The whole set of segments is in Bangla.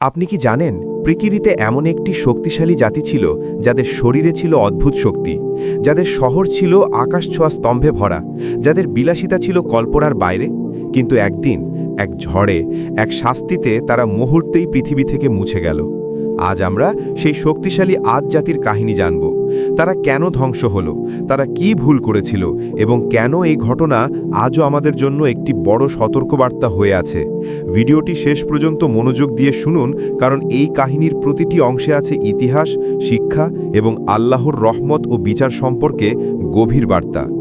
আপনি কি জানেন, পৃথিবীতে এমন একটি শক্তিশালী জাতি ছিল যাদের শরীরে ছিল অদ্ভুত শক্তি, যাদের শহর ছিল আকাশ ছোঁয়া স্তম্ভে ভরা, যাদের বিলাসিতা ছিল কল্পনার বাইরে? কিন্তু একদিন, এক ঝড়ে, এক শাস্তিতে তারা মুহূর্তেই পৃথিবী থেকে মুছে গেল। আজ আমরা সেই শক্তিশালী আদ জাতির কাহিনী জানব। তারা কেন ধ্বংস হলো? তারা কি ভুল করেছিল? এবং কেন এই ঘটনা আজও আমাদের জন্য একটি বড় সতর্কবার্তা হয়ে আছে? ভিডিওটি শেষ পর্যন্ত মনোযোগ দিয়ে শুনুন, কারণ এই কাহিনীর প্রতিটি অংশে আছে ইতিহাস, শিক্ষা এবং আল্লাহর রহমত ও বিচার সম্পর্কে গভীর বার্তা।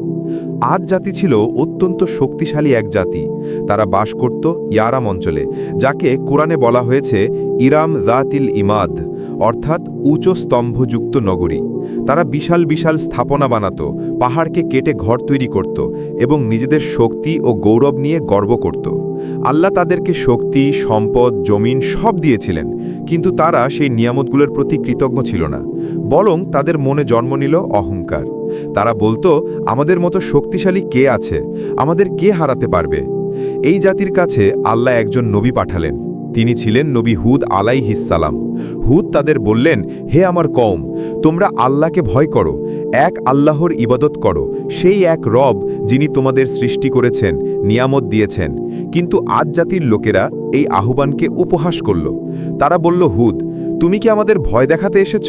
আদ জাতি ছিল অত্যন্ত শক্তিশালী এক জাতি। তারা বাস করত ইয়ারাম অঞ্চলে, যাকে কোরআনে বলা হয়েছে ইরাম জাতিল ইমাদ, অর্থাৎ উঁচু স্তম্ভযুক্ত নগরী। তারা বিশাল বিশাল স্থাপনা বানাত, পাহাড়কে কেটে ঘর তৈরি করত এবং নিজেদের শক্তি ও গৌরব নিয়ে গর্ব করত। আল্লাহ তাদেরকে শক্তি, সম্পদ, জমিন সব দিয়েছিলেন। কিন্তু তারা সেই নিয়ামতগুলোর প্রতি কৃতজ্ঞ ছিল না, বরং তাদের মনে জন্ম নিল অহংকার। তারা বলতো, আমাদের মতো শক্তিশালী কে আছে? আমাদের কে হারাতে পারবে? এই জাতির কাছে আল্লাহ একজন নবী পাঠালেন। তিনি ছিলেন নবী হুদ আলাই আলাইহিসালাম হুদ তাদের বললেন, হে আমার কম তোমরা আল্লাহকে ভয় করো, এক আল্লাহর ইবাদত করো, সেই এক রব যিনি তোমাদের সৃষ্টি করেছেন, নিয়ামত দিয়েছেন। কিন্তু আজ জাতির লোকেরা এই আহ্বানকে উপহাস করল। তারা বলল, হুদ, তুমি কি আমাদের ভয় দেখাতে এসেছ?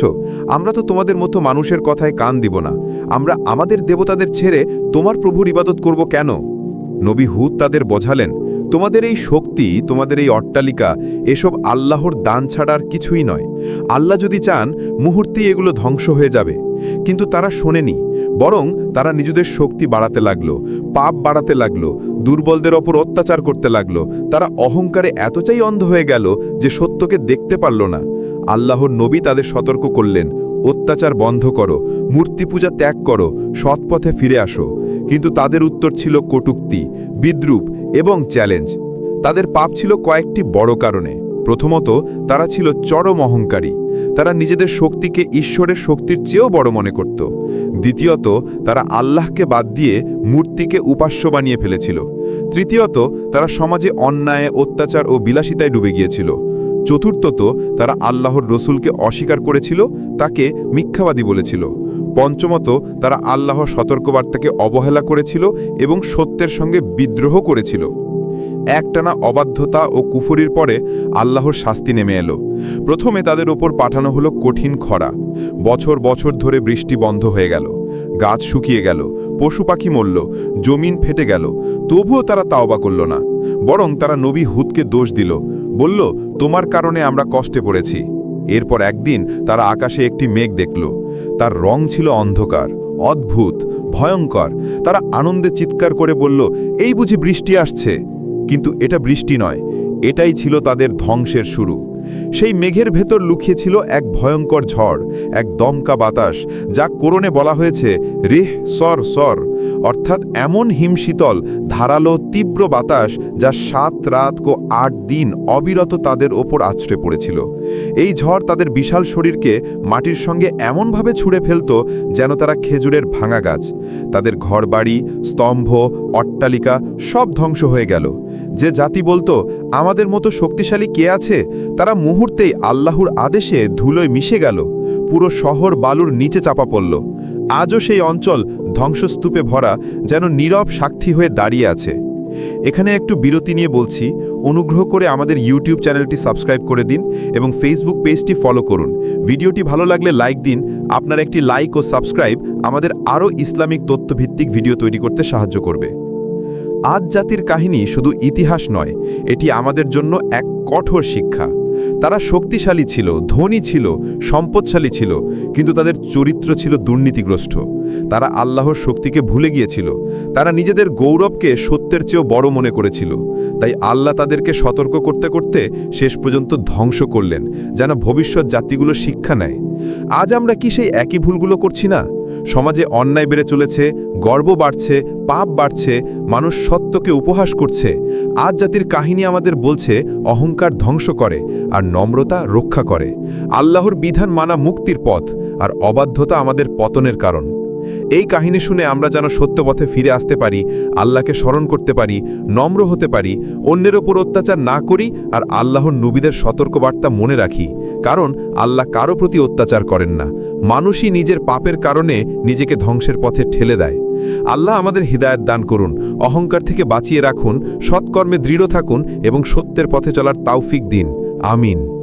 আমরা তো তোমাদের মতো মানুষের কথায় কান দিব না। আমরা আমাদের দেবতাদের ছেড়ে তোমার প্রভুর ইবাদত করব কেন? নবী হুদ তাদের বোঝালেন, তোমাদের এই শক্তি, তোমাদের এই অট্টালিকা, এসব আল্লাহর দান ছাড়ার কিছুই নয়। আল্লাহ যদি চান, মুহূর্তেই এগুলো ধ্বংস হয়ে যাবে। কিন্তু তারা শোনেনি। বরং তারা নিজেদের শক্তি বাড়াতে লাগল, পাপ বাড়াতে লাগল, দুর্বলদের ওপর অত্যাচার করতে লাগল। তারা অহংকারে এতটাই অন্ধ হয়ে গেল যে সত্যকে দেখতে পারল না। আল্লাহর নবী তাদের সতর্ক করলেন, অত্যাচার বন্ধ করো মূর্তি পূজা ত্যাগ করো, সৎপথে ফিরে আসো। কিন্তু তাদের উত্তর ছিল কটুক্তি, বিদ্রুপ এবং চ্যালেঞ্জ। তাদের পাপ ছিল কয়েকটি বড় কারণে। প্রথমত, তারা ছিল চরম অহংকারী। তারা নিজেদের শক্তিকে ঈশ্বরের শক্তির চেয়েও বড় মনে করত। দ্বিতীয়ত, তারা আল্লাহকে বাদ দিয়ে মূর্তিকে উপাস্য বানিয়ে ফেলেছিল। তৃতীয়ত, তারা সমাজে অন্যায়, অত্যাচার ও বিলাসিতায় ডুবে গিয়েছিল। চতুর্থত, তারা আল্লাহর রসুলকে অস্বীকার করেছিল, তাকে মিথ্যাবাদী বলেছিল। পঞ্চমত, তারা আল্লাহর সতর্কবার্তাকে অবহেলা করেছিল এবং সত্যের সঙ্গে বিদ্রোহ করেছিল। একটানা অবাধ্যতা ও কুফরির পরে আল্লাহর শাস্তি নেমে এলো। প্রথমে তাদের ওপর পাঠানো হলো কঠিন খরা। বছর বছর ধরে বৃষ্টি বন্ধ হয়ে গেল। গাছ শুকিয়ে গেল। পশু পাখি মরল। জমিন ফেটে গেল। তবুও তারা তাওবা করল না। বরং তারা নবী হুদকে দোষ দিল। বলল, তোমার কারণে আমরা কষ্টে পড়েছি। এরপর একদিন তারা আকাশে একটি মেঘ দেখল। তার রং ছিল অন্ধকার, অদ্ভুত, ভয়ঙ্কর। তারা আনন্দে চিৎকার করে বলল, এই বুঝি বৃষ্টি আসছে? কিন্তু এটা বৃষ্টি নয়, এটাই ছিল তাদের ধ্বংসের শুরু। সেই মেঘের ভেতর লুকিয়েছিল এক ভয়ঙ্কর ঝড়, এক দমকা বাতাস, যা কোরণে বলা হয়েছে, রেহ, সর সর। অর্থাৎ এমন হিমশীতল, ধারালো, তীব্র বাতাস, যা সাত রাত কো আট দিন অবিরত তাদের ওপর আছড়ে পড়েছিল। এই ঝড় তাদের বিশাল শরীরকে মাটির সঙ্গে এমনভাবে ছুঁড়ে ফেলত যেন তারা খেজুরের ভাঙা গাছ। তাদের ঘরবাড়ি, স্তম্ভ, অট্টালিকা সব ধ্বংস হয়ে গেল। যে জাতি বলতো, আমাদের মতো শক্তিশালী কে আছে? তারা মুহূর্তেই আল্লাহর আদেশে ধুলোয় মিশে গেল। পুরো শহর বালুর নিচে চাপা পড়ল। আজও সেই অঞ্চল ধ্বংসস্তূপে ভরা যেন নীরব সাক্ষী হয়ে দাঁড়িয়ে আছে। এখানে একটু বিরতি নিয়ে বলছি, অনুগ্রহ করে আমাদের ইউটিউব চ্যানেলটি সাবস্ক্রাইব করে দিন এবং ফেসবুক পেজটি ফলো করুন। ভিডিওটি ভালো লাগলে লাইক দিন, আপনার একটি লাইক ও সাবস্ক্রাইব আমাদের আরও ইসলামিক তথ্যভিত্তিক ভিডিও তৈরি করতে সাহায্য করবে। আজ জাতির কাহিনী শুধু ইতিহাস নয়, এটি আমাদের জন্য এক কঠোর শিক্ষা। তারা শক্তিশালী ছিল, ধনী ছিল, সম্পদশালী ছিল, কিন্তু তাদের চরিত্র ছিল দুর্নীতিগ্রস্ত। তারা আল্লাহর শক্তিকে ভুলে গিয়েছিল। তারা নিজেদের গৌরবকে সত্যের চেয়েও বড় মনে করেছিল। তাই আল্লাহ তাদেরকে সতর্ক করতে করতে শেষ পর্যন্ত ধ্বংস করলেন, যেন ভবিষ্যৎ জাতিগুলো শিক্ষা নেয়। আজ আমরা কি সেই একই ভুলগুলো করছি না? সমাজে অন্যায় বেড়ে চলেছে, গর্ব বাড়ছে, পাপ বাড়ছে, মানুষ সত্যকে উপহাস করছে। আজ জাতির কাহিনী আমাদের বলছে, অহংকার ধ্বংস করে আর নম্রতা রক্ষা করে। আল্লাহর বিধান মানা মুক্তির পথ আর অবাধ্যতা আমাদের পতনের কারণ। এই কাহিনী শুনে আমরা যেন সত্য পথে ফিরে আসতে পারি, আল্লাহকে স্মরণ করতে পারি, নম্র হতে পারি, অন্যের ওপর অত্যাচার না করি আর আল্লাহর নবীদের সতর্কবার্তা মনে রাখি। কারণ আল্লাহ কারও প্রতি অত্যাচার করেন না। মানুষই নিজের পাপের কারণে নিজেকে ধ্বংসের পথে ঠেলে দেয়। আল্লাহ আমাদের হৃদায়ত দান করুন, অহংকার থেকে বাঁচিয়ে রাখুন, সৎকর্মে দৃঢ় থাকুন এবং সত্যের পথে চলার তাওফিক দিন। আমিন।